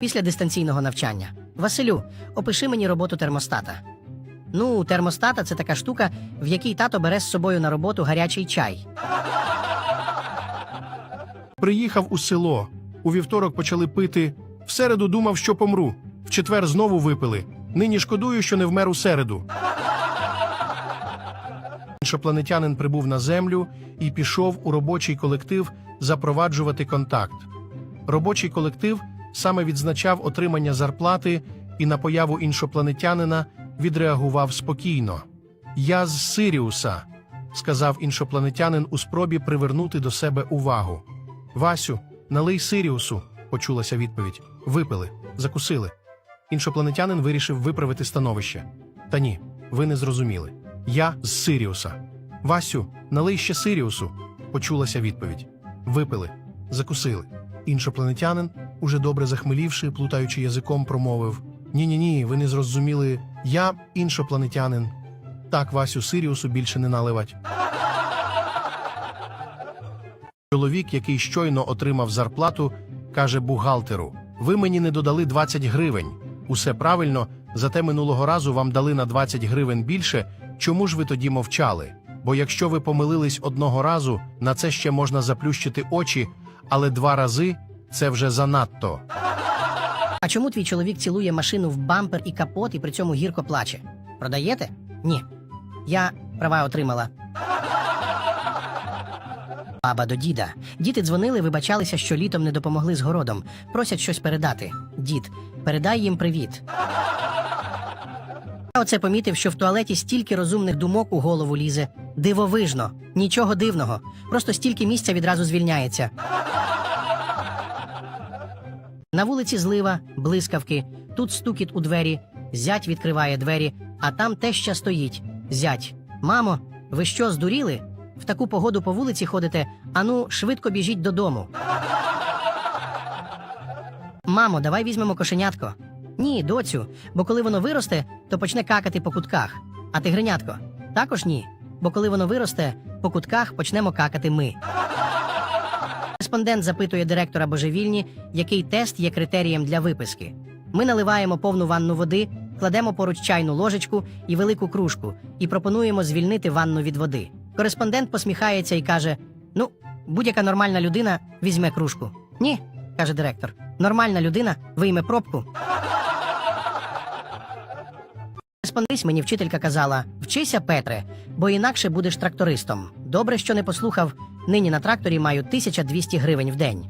після дистанційного навчання. Василю, опиши мені роботу термостата. Ну, термостата це така штука, в якій тато бере з собою на роботу гарячий чай. Приїхав у село. У вівторок почали пити. В середу думав, що помру. В четвер знову випили. Нині шкодую, що не вмер у середу. Іншопланетянин прибув на землю і пішов у робочий колектив запроваджувати контакт. Робочий колектив саме відзначав отримання зарплати і на появу іншопланетянина відреагував спокійно. Я з Сиріуса, сказав іншопланетянин у спробі привернути до себе увагу. Васю, налий Сиріусу, почулася відповідь. Випили, закусили. Іншопланетянин вирішив виправити становище. Та ні, ви не зрозуміли. Я з Сиріуса. Васю, налий ще Сиріусу, почулася відповідь. Випили, закусили. Іншопланетянин, уже добре захмелівши, плутаючи язиком, промовив: Ні, ні, ні, ви не зрозуміли. Я іншопланетянин. Так, Васю Сиріусу більше не наливать. Чоловік, який щойно отримав зарплату, каже бухгалтеру: Ви мені не додали 20 гривень. Усе правильно, зате минулого разу вам дали на 20 гривень більше. Чому ж ви тоді мовчали? Бо якщо ви помилились одного разу, на це ще можна заплющити очі, але два рази це вже занадто. А чому твій чоловік цілує машину в бампер і капот і при цьому гірко плаче? Продаєте? Ні. Я права отримала. Баба до діда. Діти дзвонили, вибачалися, що літом не допомогли з городом. Просять щось передати. Дід, передай їм привіт. Я оце помітив, що в туалеті стільки розумних думок у голову лізе. Дивовижно, нічого дивного. Просто стільки місця відразу звільняється. На вулиці злива, блискавки, тут стукіт у двері, зять відкриває двері, а там теща стоїть. Зять. Мамо, ви що, здуріли? В таку погоду по вулиці ходите, ану, швидко біжіть додому. Мамо, давай візьмемо кошенятко. Ні, доцю, бо коли воно виросте, то почне какати по кутках. А тигренятко? Також ні. Бо коли воно виросте, по кутках почнемо какати ми. Кореспондент запитує директора божевільні, який тест є критерієм для виписки. Ми наливаємо повну ванну води, кладемо поруч чайну ложечку і велику кружку і пропонуємо звільнити ванну від води. Кореспондент посміхається і каже: Ну, будь-яка нормальна людина візьме кружку. Ні, каже директор. Нормальна людина вийме пробку. Кореспондись мені вчителька казала: вчися, Петре, бо інакше будеш трактористом. Добре, що не послухав. Нині на тракторі маю 1200 гривень в день.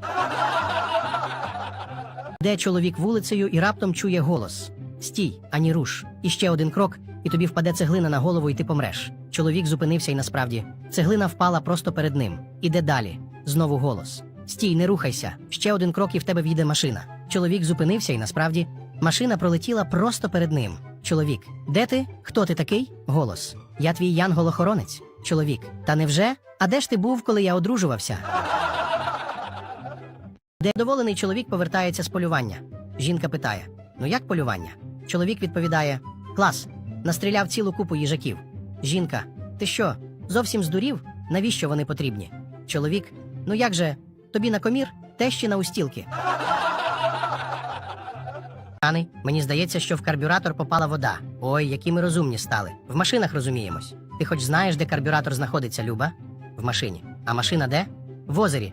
Де чоловік вулицею і раптом чує голос: Стій, ані руш. І ще один крок, і тобі впаде цеглина на голову, і ти помреш. Чоловік зупинився і насправді цеглина впала просто перед ним. Іде далі. Знову голос: Стій, не рухайся. Ще один крок, і в тебе в'їде машина. Чоловік зупинився, і насправді машина пролетіла просто перед ним. Чоловік, де ти? Хто ти такий? Голос. Я твій янгол-охоронець. Чоловік. Та невже? А де ж ти був, коли я одружувався? Де доволений чоловік повертається з полювання. Жінка питає: Ну як полювання? Чоловік відповідає: Клас, настріляв цілу купу їжаків. Жінка: Ти що? Зовсім здурів? Навіщо вони потрібні? Чоловік: Ну як же, тобі на комір, тещі на устілки. Пани, мені здається, що в карбюратор попала вода. Ой, які ми розумні стали. В машинах розуміємось. Ти хоч знаєш, де карбюратор знаходиться, Люба? В машині. А машина де? В озері.